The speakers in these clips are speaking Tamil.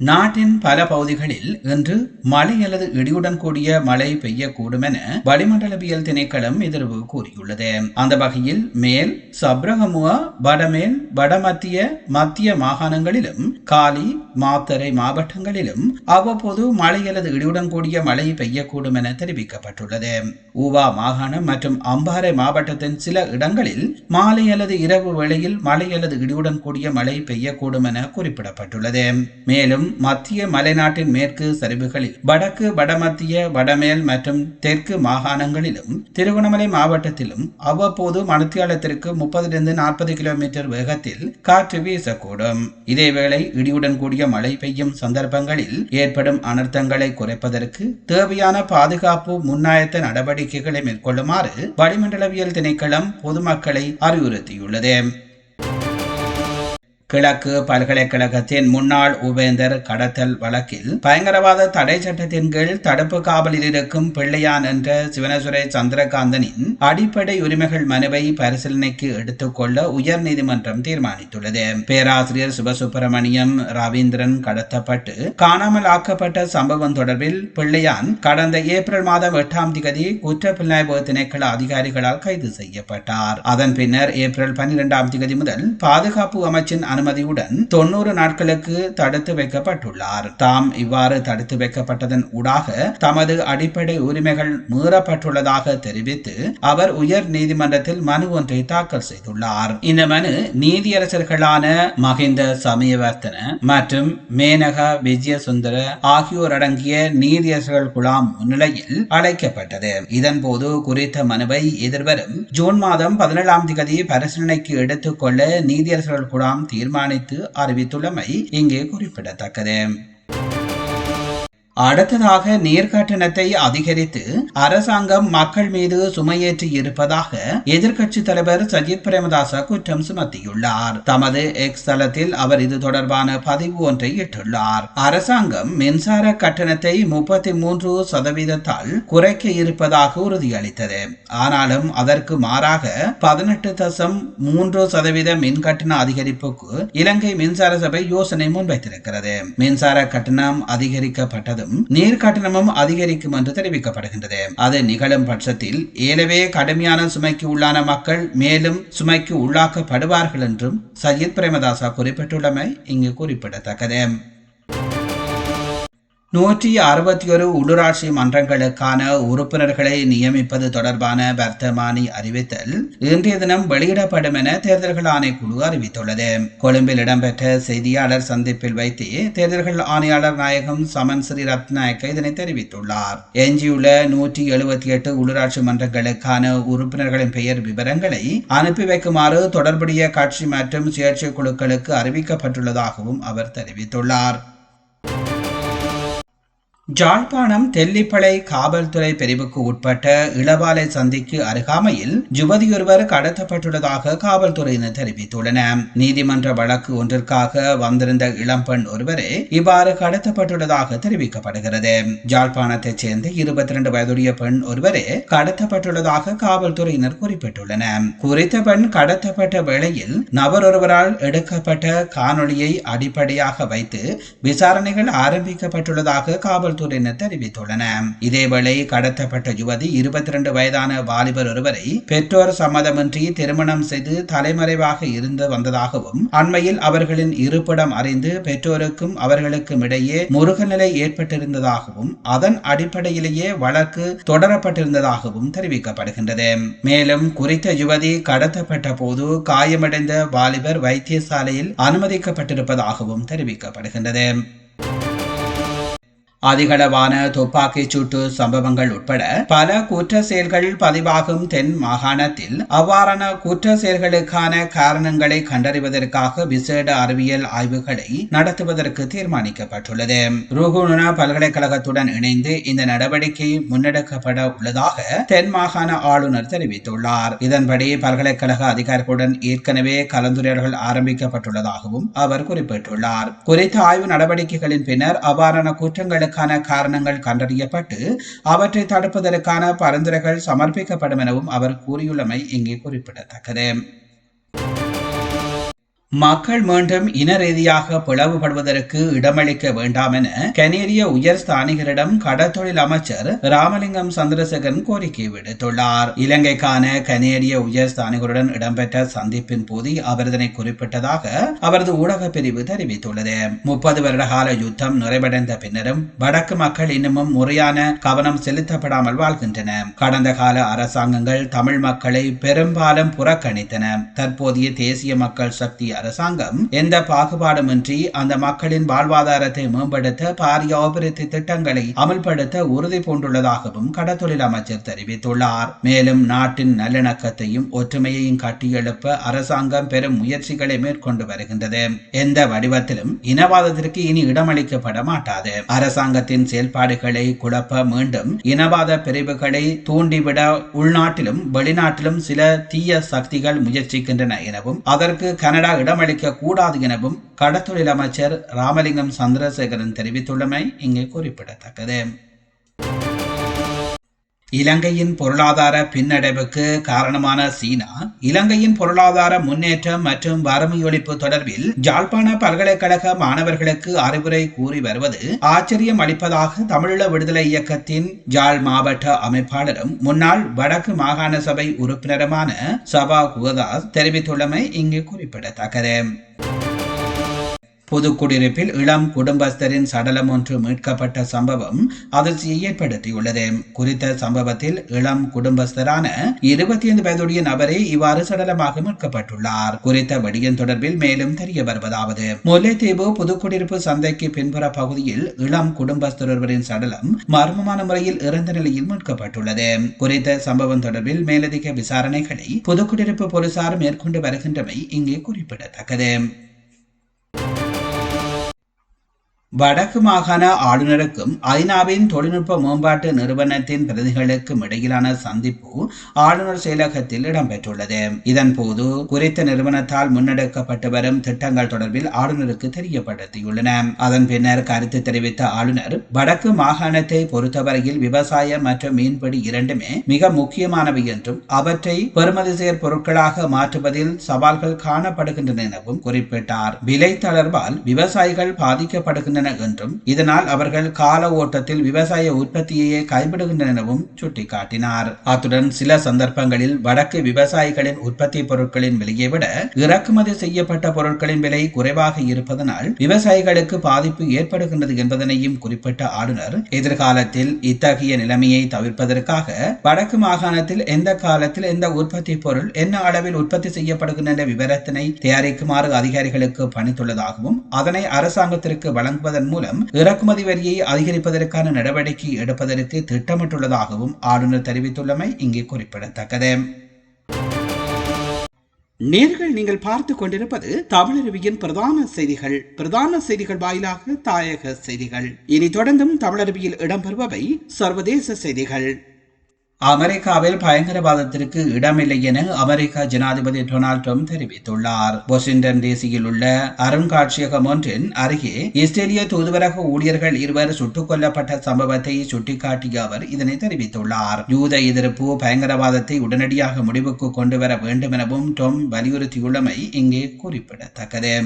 நாட்டின் பல பகுதிகளில் இன்று மழை அல்லது இடியுடன் கூடிய மழை பெய்யக்கூடும் என வளிமண்டலவியல் திணைக்களம் எதிர்வு கூறியுள்ளது. அந்த வகையில் மேல் சப்ரகமுவா வடமேல் வடமத்திய மத்திய மாகாணங்களிலும் காலி மாத்தரை மாவட்டங்களிலும் அவ்வப்போது மழை அல்லது இடியுடன் கூடிய மழை பெய்யக்கூடும் என தெரிவிக்கப்பட்டுள்ளது. ஊவா மாகாணம் மற்றும் அம்பாறை மாவட்டத்தின் சில இடங்களில் மாலை அல்லது இரவு வேளையில் மழை அல்லது இடியுடன் கூடிய மழை பெய்யக்கூடும் என குறிப்பிடப்பட்டுள்ளது. மேலும் மத்திய மலைநாட்டின் மேற்கு சரிவுகளில் வடக்கு வடமத்திய வடமேல் மற்றும் தெற்கு மாகாணங்களிலும் திருவண்ணாமலை மாவட்டத்திலும் அவ்வப்போது மணித்தியாலத்திற்கு முப்பதிலிருந்து நாற்பது கிலோமீட்டர் வேகத்தில் காற்று வீசக்கூடும். இதேவேளை இடியுடன் கூடிய மழை பெய்யும் சந்தர்ப்பங்களில் ஏற்படும் அனர்த்தங்களை குறைப்பதற்கு தேவையான பாதுகாப்பு முன்னாயத்த நடவடிக்கைகளை மேற்கொள்ளுமாறு வளிமண்டலவியல் திணைக்களம் பொதுமக்களை அறிவுறுத்தியுள்ளது. கிழக்கு பல்கலைக்கழகத்தின் முன்னாள் உபேந்தர் கடத்தல் வழக்கில் பயங்கரவாத தடை சட்டத்தின் கீழ் தடுப்பு காவலில் இருக்கும் பிள்ளையான் என்ற சிவனசுரை சந்திரகாந்தனின் அடிப்படை உரிமைகள் மனுவை பரிசீலனைக்கு எடுத்துக்கொள்ள உயர் நீதிமன்றம் தீர்மானித்துள்ளது. பேராசிரியர் சிவசுப்பிரமணியம் ரவீந்திரன் கடத்தப்பட்டு காணாமல் ஆக்கப்பட்ட சம்பவம் தொடர்பில் பிள்ளையான் கடந்த ஏப்ரல் மாதம் எட்டாம் திகதி குற்றப்புலனாய்வு திணைக்கள அதிகாரிகளால் கைது செய்யப்பட்டார். அதன் பின்னர் ஏப்ரல் பன்னிரெண்டாம் திகதி முதல் பாதுகாப்பு அமைச்சின் அனுமதியுடன் தொன்னூறு நாட்களுக்கு தடுத்து வைக்கப்பட்டுள்ளார். தாம் இவ்வாறு தடுத்து வைக்கப்பட்டதன் ஊடாக தமது அடிப்படை உரிமைகள் மீறப்பட்டுள்ளதாக தெரிவித்து அவர் உயர் நீதிமன்றத்தில் மனு ஒன்றை தாக்கல் செய்துள்ளார். இந்த மனு நீதியரசர்களான மகிந்த சமயவர்த்தன மற்றும் மேனகா விஜயசுந்தர ஆகியோர் அடங்கிய நீதியரசர்கள் குழாம் முன்னிலையில் அழைக்கப்பட்டது. இதன்போது குறித்த மனுவை எதிர்வரும் ஜூன் மாதம் பதினேழாம் தேதி பரிசீலனைக்கு எடுத்துக்கொள்ள நீதியரசர்கள் குழாம் தீர்மானித்து அறிவித்துள்ளமை இங்கே குறிப்பிடத்தக்கது. அடுத்ததாக நீர்க்கட்டணத்தை அதிகரித்து அரசாங்கம் மக்கள் மீது சுமையேற்றி இருப்பதாக எதிர்க்கட்சி தலைவர் சஜித் பிரேமதாச குற்றம் சுமத்தியுள்ளார். தமது எக்ஸ் தளத்தில் அவர் இது தொடர்பான பதிவு ஒன்றை இட்டுள்ளார். அரசாங்கம் மின்சார கட்டணத்தை முப்பத்தி மூன்று சதவீதத்தால் குறைக்க இருப்பதாக உறுதியளித்தது. ஆனாலும் அதற்கு மாறாக பதினெட்டு தசம் மூன்று சதவீத மின் கட்டண அதிகரிப்புக்கு இலங்கை மின்சார சபை யோசனை முன்வைத்திருக்கிறது. மின்சார கட்டணம் அதிகரிக்கப்பட்டது நீர் கட்டணமும் அதிகரிக்கும் என்று தெரிவிக்கப்படுகின்றது. அது நிகழும் பட்சத்தில் ஏலவே கடுமையான சுமைக்கு உள்ளான மக்கள் மேலும் சுமைக்கு உள்ளாக்கப்படுவார்கள் என்றும் சஜித் பிரேமதாசா குறிப்பிட்டுள்ளமை இங்கு குறிப்பிடத்தக்கது. நூற்றி அறுபத்தி ஒரு உள்ளூராட்சி மன்றங்களுக்கான உறுப்பினர்களை நியமிப்பது தொடர்பான வர்த்தமானி அறிவித்தல் இன்றைய தினம் வெளியிடப்படும் என தேர்தல்கள் ஆணைக்குழு அறிவித்துள்ளது. கொழும்பில் இடம்பெற்ற செய்தியாளர் சந்திப்பில் வைத்து தேர்தல்கள் ஆணையாளர் நாயகம் சமன் ஸ்ரீ ரத்நாயக்க இதனை தெரிவித்துள்ளார். எஞ்சியுள்ள நூற்றி எழுபத்தி எட்டு உள்ளூராட்சி மன்றங்களுக்கான உறுப்பினர்களின் பெயர் விவரங்களை அனுப்பி வைக்குமாறு தொடர்புடைய கட்சி மற்றும் சுயேட்சை குழுக்களுக்கு அறிவிக்கப்பட்டுள்ளதாகவும் அவர் தெரிவித்துள்ளார். ஜாழ்ப்பாணம் தெல்லிப்பளை காவல்துறை பிரிவுக்கு உட்பட்ட இளவாலை சந்திக்கு அருகாமையில் யுவதியொருவர் கடத்தப்பட்டுள்ளதாக காவல்துறையினர் தெரிவித்துள்ளனர். நீதிமன்ற வழக்கு ஒன்றிற்காக வந்திருந்த இளம்பெண் ஒருவரே இவ்வாறு கடத்தப்பட்டுள்ளதாக தெரிவிக்கப்படுகிறது. ஜாழ்ப்பாணத்தைச் சேர்ந்த இருபத்தி இரண்டு வயதுடைய பெண் ஒருவரே கடத்தப்பட்டுள்ளதாக காவல்துறையினர் குறிப்பிட்டுள்ளனர். குறித்த பெண் கடத்தப்பட்ட வேளையில் நபர் ஒருவரால் எடுக்கப்பட்ட காணொளியை அடிப்படையாக வைத்து விசாரணைகள் ஆரம்பிக்கப்பட்டுள்ளதாக காவல் காவல்துறையினர் தெரிவித்துள்ளனர் இதேவேளை கடத்தப்பட்ட யுவதி இருபத்தி இரண்டு வயதான வாலிபர் ஒருவரை பெற்றோர் சம்மதமின்றி திருமணம் செய்து தலைமறைவாக இருந்து வந்ததாகவும் அண்மையில் அவர்களின் இருப்பிடம் அறிந்து பெற்றோருக்கும் அவர்களுக்கும் இடையே முருகநிலை ஏற்பட்டிருந்ததாகவும் அதன் அடிப்படையிலேயே வழக்கு தொடரப்பட்டிருந்ததாகவும் தெரிவிக்கப்படுகின்றது. மேலும் குறித்த யுவதி கடத்தப்பட்ட போது காயமடைந்த வாலிபர் வைத்தியசாலையில் அனுமதிக்கப்பட்டிருப்பதாகவும் தெரிவிக்கப்படுகின்றது. அதிகளவான துப்பாக்கிச் சூட்டு சம்பவங்கள் உட்பட பல குற்ற செயல்கள் பதிவாகும் தென் மாகாணத்தில் அவ்வாறான குற்ற செயல்களுக்கான காரணங்களை கண்டறிவதற்காக விசேட அறிவியல் ஆய்வுகளை நடத்துவதற்கு தீர்மானிக்கப்பட்டுள்ளது. ருகுணா பல்கலைக்கழகத்துடன் இணைந்து இந்த நடவடிக்கை முன்னெடுக்கப்பட உள்ளதாக தென் மாகாண ஆளுநர் தெரிவித்துள்ளார். இதன்படி பல்கலைக்கழக அதிகாரிகளுடன் ஏற்கனவே கலந்துரையாடல்கள் ஆரம்பிக்கப்பட்டுள்ளதாகவும் அவர் குறிப்பிட்டுள்ளார். குறித்த ஆய்வு நடவடிக்கைகளின் பின்னர் அவ்வாறான குற்றங்களுக்கு குற்றங்களுக்கான காரணங்கள் கண்டறியப்பட்டு அவற்றை தடுப்பதற்கான பரிந்துரைகள் சமர்ப்பிக்கப்படும் எனவும் அவர் கூறியுள்ளமை இங்கே குறிப்பிடத்தக்கது. மக்கள் மீண்டும் இன ரீதியாக பிளவுபடுவதற்கு இடமளிக்க வேண்டாம் என கனேரிய உயர் ஸ்தானிகரிடம் கடத்தொழில் அமைச்சர் ராமலிங்கம் சந்திரசேகரன் கோரிக்கை விடுத்துள்ளார். இலங்கைக்கான கனேடிய உயர் ஸ்தானிகருடன் இடம்பெற்ற சந்திப்பின் போது அவர் இதனை குறிப்பிட்டதாக அவரது ஊடக பிரிவு தெரிவித்துள்ளது. முப்பது வருட கால யுத்தம் நிறைவடைந்த பின்னரும் வடக்கு மக்கள் இன்னமும் முறையான கவனம் செலுத்தப்படாமல் வாழ்கின்றன. கடந்த கால அரசாங்கங்கள் தமிழ் மக்களை பெரும்பாலும் புறக்கணித்தன. தற்போதைய தேசிய மக்கள் சக்தி அரசாங்கம் எந்த பாகுபாடுமின்றி அந்த மக்களின் வாழ்வாதாரத்தை மேம்படுத்த பாரிய அபிவிருத்தி திட்டங்களை அமல்படுத்த உறுதி பூண்டுள்ளதாகவும் கடத்தொழில் அமைச்சர் தெரிவித்துள்ளார். மேலும் நாட்டின் நல்லிணக்கத்தையும் ஒற்றுமையையும் கட்டியெழுப்ப அரசாங்கம் பெரும் முயற்சிகளை மேற்கொண்டு வருகின்றது. எந்த வடிவத்திலும் இனவாதத்திற்கு இனி இடமளிக்கப்பட மாட்டாது. அரசாங்கத்தின் செயல்பாடுகளை குழப்ப மீண்டும் இனவாத பிரிவுகளை தூண்டிவிட உள்நாட்டிலும் வெளிநாட்டிலும் சில தீய சக்திகள் முயற்சிக்கின்றன எனவும் அதற்கு கனடா இடமளிக்க கூடாது எனவும் கடத்தொழில் அமைச்சர் ராமலிங்கம் சந்திரசேகரன் தெரிவித்துள்ளமை இங்கே குறிப்பிடத்தக்கது. இலங்கையின் பொருளாதார பின்னடைவுக்கு காரணமான சீனா இலங்கையின் பொருளாதார முன்னேற்றம் மற்றும் வறுமை ஒழிப்பு தொடர்பில் ஜாழ்ப்பாண பல்கலைக்கழக மாணவர்களுக்கு அறிவுரை கூறி வருவது ஆச்சரியம் அளிப்பதாக தமிழீழ விடுதலை இயக்கத்தின் ஜாழ் மாவட்ட அமைப்பாளரும் முன்னாள் வடக்கு மாகாண சபை உறுப்பினருமான சபா குகதாஸ் தெரிவித்துள்ளமை இங்கு குறிப்பிடத்தக்கது. புதுக்குடியிருப்பில் இளம் குடும்பஸ்தரின் சடலம் ஒன்று மீட்கப்பட்ட சம்பவம் அதிர்ச்சியை ஏற்படுத்தியுள்ளது. குறித்த சம்பவத்தில் இளம் குடும்பஸ்தரான இருபத்தி ஐந்து வயதுடைய நபரே இவ்வாறு சடலமாக மீட்கப்பட்டுள்ளார். குறித்த வெடியின் தொடர்பில் மேலும் தெரிய வருவதாவது முல்லைத்தீவு புதுக்குடியிருப்பு சந்தைக்கு பின்புற பகுதியில் இளம் குடும்பஸ்தர் ஒருவரின் சடலம் மர்மமான முறையில் இறந்த நிலையில் மீட்கப்பட்டுள்ளது. குறித்த சம்பவம் தொடர்பில் மேலதிக விசாரணைகளை புதுக்குடியிருப்பு போலீசார் மேற்கொண்டு வருகின்றமை இங்கே குறிப்பிடத்தக்கது. வடக்கு மாகாண ஆளுநருக்கும் ஐநாவின் தொழில்நுட்ப மேம்பாட்டு நிறுவனத்தின் பிரதிகளுக்கும் இடையிலான சந்திப்பு ஆளுநர் செயலகத்தில் இடம்பெற்றுள்ளது. இதன் போது குறித்த நிறுவனத்தால் முன்னெடுக்கப்பட்டு வரும் திட்டங்கள் தொடர்பில் ஆளுநருக்கு தெரியப்படுத்தியுள்ளன. அதன் பின்னர் கருத்து தெரிவித்த ஆளுநர் வடக்கு மாகாணத்தை பொறுத்தவரையில் விவசாயம் மற்றும் மீன்பிடி இரண்டுமே மிக முக்கியமானவை என்றும் அவற்றை பெறுமதிசேர் பொருட்களாக மாற்றுவதில் சவால்கள் காணப்படுகின்றன எனவும் குறிப்பிட்டார். விலை தளர்வால் விவசாயிகள் பாதிக்கப்படுகின்றன என்றும் இதனால் அவர்கள் கால ஓட்டத்தில் விவசாய உற்பத்தியையே கைவிடுகின்றன எனவும் சுட்டிக்காட்டினார். அத்துடன் சில சந்தர்ப்பங்களில் வடக்கு விவசாயிகளின் உற்பத்தி பொருட்களின் விலையை விட இறக்குமதி செய்யப்பட்ட பொருட்களின் விலை குறைவாக இருப்பதனால் விவசாயிகளுக்கு பாதிப்பு ஏற்படுகின்றது என்பதனையும் குறிப்பிட்ட ஆளுநர் எதிர்காலத்தில் இத்தகைய நிலைமையை தவிர்ப்பதற்காக வடக்கு மாகாணத்தில் எந்த காலத்தில் எந்த உற்பத்தி பொருள் என்ன அளவில் உற்பத்தி செய்யப்படுகின்ற விவரத்தினை தயாரிக்குமாறு அதிகாரிகளுக்கு பணித்துள்ளதாகவும் அதனை அரசாங்கத்திற்கு வழங்குவதன் மூலம் இறக்குமதி வரியை அதிகரிப்பதற்கான நடவடிக்கை எடுப்பதற்கு திட்டமிட்டுள்ளதாகவும் ஆளுநர் தெரிவித்துள்ளமை இங்கே குறிப்பிடத்தக்கது. நேர்கள் நீங்கள் பார்த்து கொண்டிருப்பது தமிழருவியின் பிரதான செய்திகள். பிரதான செய்திகள் வாயிலாக தாயக செய்திகள். இனி தொடர்ந்தும் தமிழருவியில் இடம்பெறுபவை சர்வதேச செய்திகள். அமெரிக்காவில் பயங்கரவாதத்திற்கு இடமில்லை என அமெரிக்க ஜனாதிபதி டொனால்ட் ட்ரம்ப் தெரிவித்துள்ளார். வாஷிங்டன் டிசியில் உள்ள அருங்காட்சியகம் ஒன்றின் அருகே இஸ்ரேலிய தூதுவரக ஊழியர்கள் இருவர் சுட்டுக் கொல்லப்பட்ட சம்பவத்தை சுட்டிக்காட்டிய அவர் இதனை தெரிவித்துள்ளார். யூத எதிர்ப்பு பயங்கரவாதத்தை உடனடியாக முடிவுக்கு கொண்டு வர வேண்டும் எனவும் டொம் வலியுறுத்தியுள்ளமை இங்கே குறிப்பிடத்தக்கது.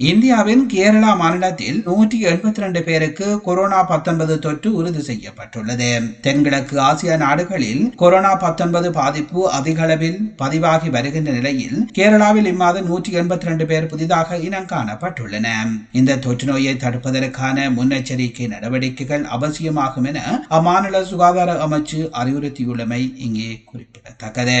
இந்தியாவின் கேரளா மாநிலத்தில் நூற்றி எண்பத்தி ரெண்டு பேருக்கு கொரோனா பத்தொன்பது தொற்று உறுதி செய்யப்பட்டுள்ளது. தென்கிழக்கு ஆசிய நாடுகளில் கொரோனா பத்தொன்பது பாதிப்பு அதிக அளவில் பதிவாகி வருகின்ற நிலையில் கேரளாவில் இம்மாதம் நூற்றி எண்பத்தி ரெண்டு பேர் புதிதாக இனம் காணப்பட்டுள்ளன. இந்த தொற்று நோயை தடுப்பதற்கான முன்னெச்சரிக்கை நடவடிக்கைகள் அவசியமாகும் என அம்மாநில சுகாதார அமைச்சு அறிவுறுத்தியுள்ளமை இங்கே குறிப்பிடத்தக்கது.